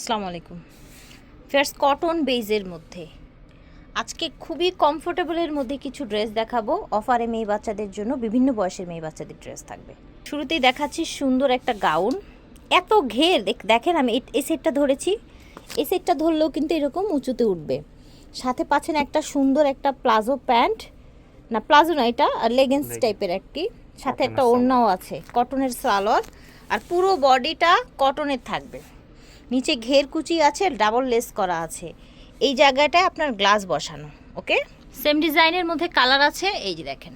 আসসালামু আলাইকুম। First cotton বেজের মধ্যে। আজকে খুবই কমফোর্টেবলের মধ্যে কিছু ড্রেস দেখাবো। অফারে মেয়ে বাচ্চাদের জন্য বিভিন্ন বয়সের মেয়ে বাচ্চাদের ড্রেস থাকবে। শুরুতেই দেখাচ্ছি সুন্দর একটা গাউন এত ঘের দেখ- দেখেন আমি এই- সেটটা ধরেছি। এই সেটটা ধরলেও কিন্তু এরকম উঁচুতে উঠবে। সাথে পাচ্ছেন একটা সুন্দর একটা প্লাজো প্যান্ট। না প্লাজো না এটা লেগেন্স Leg- টাইপের একটি। সাথে একটা ওড়নাও আছে কটনের সালোয়ার। আর পুরো বডিটা কটনের থাকবে। নিচে ঘের কুচি আছে ডাবল লেস করা আছে। এই জায়গাটায় আপনার গ্লাস বসানো ওকে? সেম ডিজাইনের মধ্যে কালার আছে এই যে দেখেন।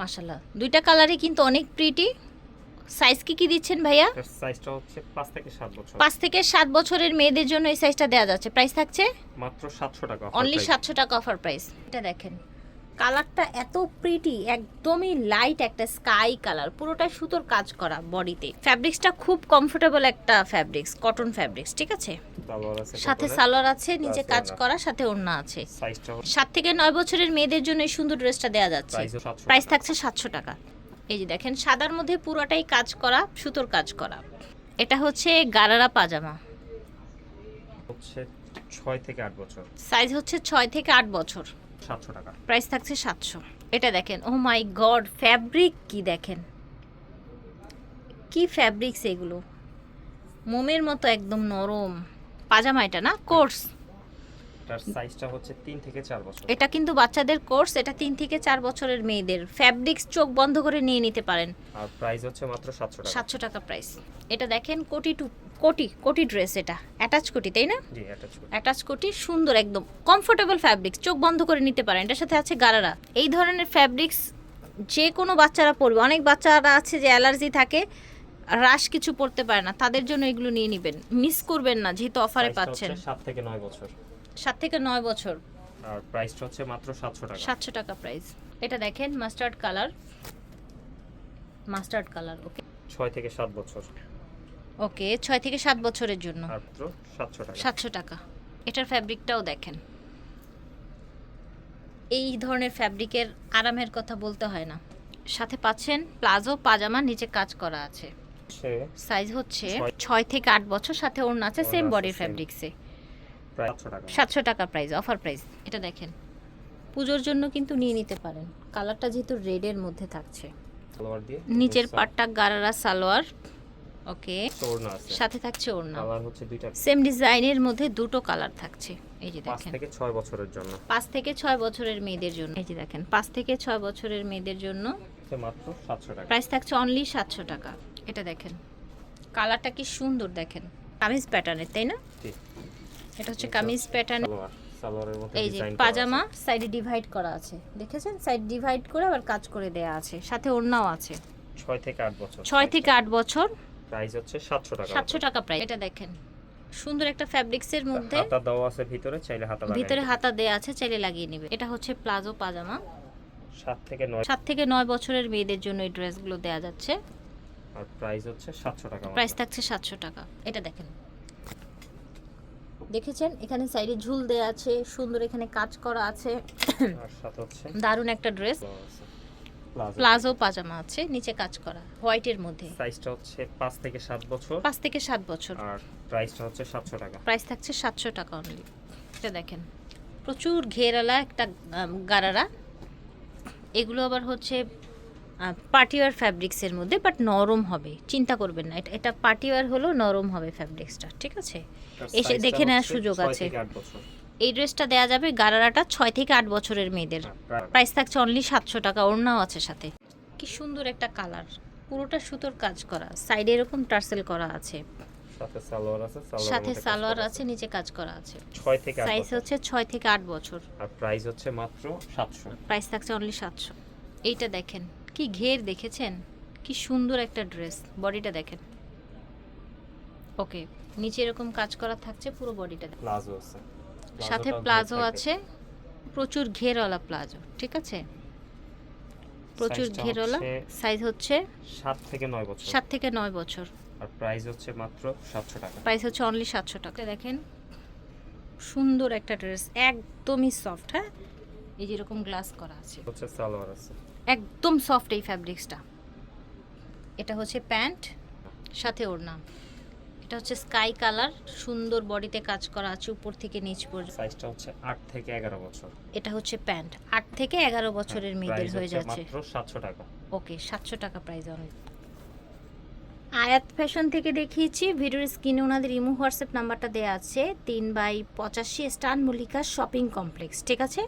মাশাল্লাহ দুইটা কালারই কিন্তু অনেক প্রিটি সাইজ কি কি দিচ্ছেন ভাইয়া? সাইজটা হচ্ছে পাঁচ থেকে সাত বছর। পাঁচ থেকে সাত বছরের মেয়েদের জন্য এই সাইজটা দেওয়া যাচ্ছে। প্রাইস থাকছে? মাত্র সাতশো টাকা অনলি price। সাতশো টাকা অফার প্রাইস এটা দেখেন। কালারটা এত প্রিটি একদমই লাইট একটা স্কাই কালার পুরোটা সুতোর কাজ করা বডিতে। ফ্যাব্রিক্সটা খুব কমফোর্টেবল একটা ফ্যাব্রিক্স কটন ফ্যাব্রিক্স ঠিক আছে? সাথে সালোয়ার আছে নিচে কাজ করা সাথে ওড়না আছে। সাত থেকে নয় বছরের মেয়েদের জন্য এই সুন্দর ড্রেসটা দেওয়া যাচ্ছে। প্রাইস থাকছে সাতশো টাকা। এই যে দেখেন সাদার মধ্যে পুরোটাই কাজ করা সুতোর কাজ করা। এটা হচ্ছে গারারা পাজামা। হচ্ছে ছয় থেকে আট বছর। সাইজ হচ্ছে ছয় থেকে আট বছর। সাতশো টাকা। প্রাইস থাকছে সাতশো। এটা দেখেন ও মাই গড ফ্যাব্রিক কি দেখেন? কি ফ্যাব্রিক্স এগুলো? মোমের মতো একদম নরম। পাজামা এটা না? কোর্স এটার সাইজটা হচ্ছে তিন থেকে চার বছর। এটা কিন্তু বাচ্চাদের কোর্স এটা তিন থেকে চার বছরের মেয়েদের। ফ্যাব্রিক্স চোখ বন্ধ করে নিয়ে নিতে পারেন। আর প্রাইস হচ্ছে মাত্র সাতশো টাকা। সাতশো টাকা প্রাইস এটা দেখেন কোটি টু কোটি কোটি ড্রেস এটা। অ্যাটাচ কোটি তাই না? জি অ্যাটাচ করে অ্যাটাচ কোটি সুন্দর একদম। কমফোর্টেবল ফ্যাব্রিক্স চোখ বন্ধ করে নিতে পারেন। এটার সাথে আছে গারারা। এই ধরনের ফ্যাব্রিক্স যে কোনো বাচ্চারা পরবে। অনেক বাচ্চারা আছে যে অ্যালার্জি থাকে রাশ কিছু পড়তে পারে না। তাদের জন্য এগুলো নিয়ে নেবেন। মিস করবেন না যেহেতু অফারে পাচ্ছেন। সাত থেকে নয় বছর। সাত থেকে নয় বছর। আর প্রাইসটা হচ্ছে মাত্র সাতশো টাকা। সাতশো টাকা প্রাইস এটা দেখেন mustard colour mustard colour okay ছয় থেকে সাত বছর। ওকে ছয় থেকে সাত বছরের জন্য। মাত্র সাতশো টাকা। সাতশো টাকা। এটার ফ্যাব্রিকটাও দেখেন। এই ধরনের ফ্যাব্রিকের আরামের কথা বলতে হয় না। সাথে পাচ্ছেন প্লাজো পাজামা নিচে কাজ করা আছে। সাইজ হচ্ছে ছয়- থেকে আট বছর সাথে ওড়না আছে সেম বডির। ফ্যাব্রিক্সে প্রায় সাতশো টাকা। প্রাইস অফার প্রাইস এটা দেখেন। পুজোর জন্য কিন্তু নিয়ে নিতে পারেন। কালারটা যেহেতু রেডের মধ্যে থাকছে। নিচের পাটটা গারারা সালোয়ার। ওকে সাথে থাকছে ওড়না। কালার হচ্ছে দুইটা। সেম ডিজাইনের মধ্যে দুটো কালার থাকছে। এই যে দেখেন। থেকে ছয় বছরের জন্য। পাঁচ থেকে ছয় বছরের মেয়েদের জন্য। এই যে দেখেন পাঁচ থেকে ছয় বছরের মেয়েদের জন্য মাত্র সাতশো টাকা। প্রাইস থাকছে অনলি সাতশো টাকা। এটা দেখেন। কালারটা কি সুন্দর দেখেন। কামিজ প্যাটার্নের তাই না? জি। এটা হচ্ছে কামিজ প্যাটার্ন এই যে পাজামা সাইডে ডিভাইড করা আছে। দেখেছেন? সাইড ডিভাইড করে আবার কাজ করে দেয়া আছে। সাথে ওড়নাও আছে। ছয় থেকে আট বছর। ছয় থেকে আট বছর। প্রাইস হচ্ছে সাতশো টাকা সাতশো টাকা প্রাইস এটা দেখেন। সুন্দর একটা ফ্যাব্রিক্সের মধ্যে হাতা দেওয়া আছে ভিতরে চাইলে হাতা লাগাই ভিতরে হাতা দেয়া আছে চাইলে লাগিয়ে নেবে। এটা হচ্ছে প্লাজো পাজামা। সাত থেকে নয়। সাত থেকে নয় বছরের মেয়েদের জন্য এই ড্রেসগুলো দেওয়া যাচ্ছে। আর প্রাইস হচ্ছে সাতশো টাকা প্রাইস থাকছে সাতশো টাকা। এটা দেখেন। দেখেছেন? এখানে সাইডে ঝুল দেয়া আছে সুন্দর এখানে কাজ করা আছে। দারুণ একটা ড্রেস। প্লাজো পাজামা আছে নিচে কাজ করা হোয়াইটের মধ্যে। সাইজটা হচ্ছে পাঁচ থেকে সাত বছর। পাঁচ থেকে সাত বছর। আর প্রাইসটা হচ্ছে সাতশো টাকা। প্রাইস থাকছে সাতশো টাকা অনলি এটা দেখেন প্রচুর ঘেরালা একটা গারারা। এগুলো আবার হচ্ছে পার্টিওয়ার ফ্যাব্রিক্সের মধ্যে বাট নরম হবে। চিন্তা করবেন না এটা এটা পার্টিওয়ার হলো নরম হবে ফ্যাব্রিক্সটা ঠিক আছে? এসে দেখে নেওয়ার সুযোগ আছে। এই ড্রেসটা দেওয়া যাবে গারারাটা ছয় থেকে আট বছরের মেয়েদের। প্রাইস থাকছে অনলি সাতশো টাকা ওড়নাও আছে সাথে। কি সুন্দর একটা কালার পুরোটা সুতোর কাজ করা। সাইডে এরকম টার্সেল করা আছে। সাথে সালোয়ার আছে সাথে সালোয়ার আছে। নিচে কাজ করা আছে। ছয় থেকে আট সাইজ। হচ্ছে ছয় থেকে আট বছর। আর প্রাইস হচ্ছে মাত্র সাতশো। প্রাইস থাকছে অনলি সাতশো। এইটা দেখেন। কি ঘের দেখেছেন? কি সুন্দর একটা ড্রেস বডিটা দেখেন। ওকে নিচে এরকম কাজ করা থাকছে পুরো বডিটা প্লাজো আছে। সাথে প্লাজো আছে প্রচুর ঘেরওয়ালা প্লাজো ঠিক আছে? প্রচুর ঘেরওয়ালা সাইজ হচ্ছে সাত থেকে নয় বছর। সাত থেকে নয় বছর। আর প্রাইস হচ্ছে মাত্র সাতশো টাকা। প্রাইস হচ্ছে অনলি সাতশো টাকা দেখেন। সুন্দর একটা ড্রেস একদমই সফট হ্যাঁ? এই যেরকম গ্লাস করা আছে। হচ্ছে সালোয়ার আছে। একদম সফট এই ফ্যাব্রিক্সটা এটা হচ্ছে প্যান্ট সাথে ওড়না। এটা হচ্ছে স্কাই কালার সুন্দর বডিতে কাজ করা আছে উপর থেকে নিচ পর্যন্ত। সাইজটা হচ্ছে আট থেকে এগারো বছর। এটা হচ্ছে প্যান্ট। আট থেকে এগারো বছরের মেয়েদের হয়ে যাচ্ছে। মাত্র সাতশো টাকা। ওকে সাতশো টাকা প্রাইস অনেক আয়াত ফ্যাশন থেকে দেখিয়েছি। ভিডিওর স্ক্রিনে ওনাদের ইমো হোয়াটসঅ্যাপ নাম্বারটা দেওয়া আছে। তিন বাই পঁচাশি স্টান মল্লিকা শপিং কমপ্লেক্স ঠিক আছে?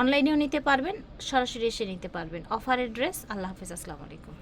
অনলাইনেও নিতে পারবেন সরাসরি এসে নিতে পারবেন। অফারের ড্রেস আল্লাহ হাফিজ আসসালামু আলাইকুম।